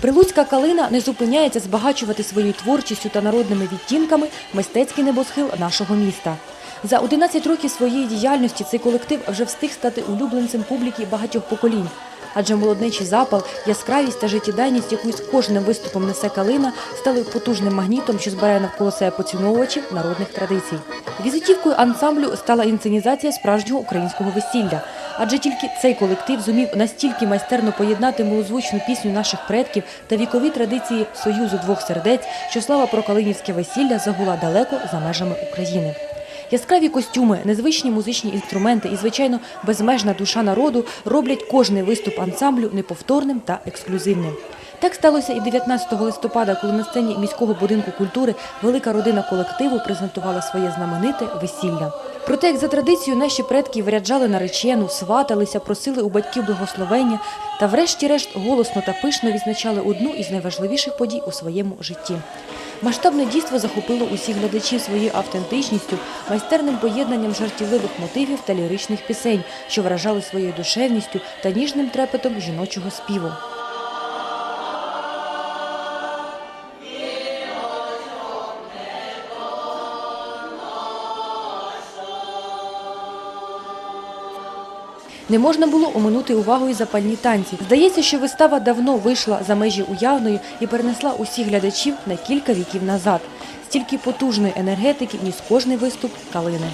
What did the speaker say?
Прилуцька калина не зупиняється збагачувати своєю творчістю та народними відтінками мистецький небосхил нашого міста. За 11 років своєї діяльності цей колектив вже встиг стати улюбленцем публіки багатьох поколінь. Адже молодничий запал, яскравість та життєдайність, яку з кожним виступом несе калина, стали потужним магнітом, що збирає навколо себе поціновувачів народних традицій. Візитівкою ансамблю стала інсценізація справжнього українського весілля. Адже тільки цей колектив зумів настільки майстерно поєднати милозвучну пісню наших предків та вікові традиції союзу двох сердець, що слава про калинівське весілля загула далеко за межами України. Яскраві костюми, незвичні музичні інструменти і, звичайно, безмежна душа народу роблять кожний виступ ансамблю неповторним та ексклюзивним. Так сталося і 19 листопада, коли на сцені міського будинку культури велика родина колективу презентувала своє знамените весілля. Проте, як за традицією, наші предки вряджали наречену, сваталися, просили у батьків благословення та, врешті-решт, голосно та пишно відзначали одну із найважливіших подій у своєму житті. Масштабне дійство захопило усіх глядачів своєю автентичністю, майстерним поєднанням жартівливих мотивів та ліричних пісень, що вражали своєю душевністю та ніжним трепетом жіночого співу. Не можна було оминути увагою запальні танці. Здається, що вистава давно вийшла за межі уявної і перенесла усіх глядачів на кілька віків назад. Стільки потужної енергетики ніс кожний виступ калини.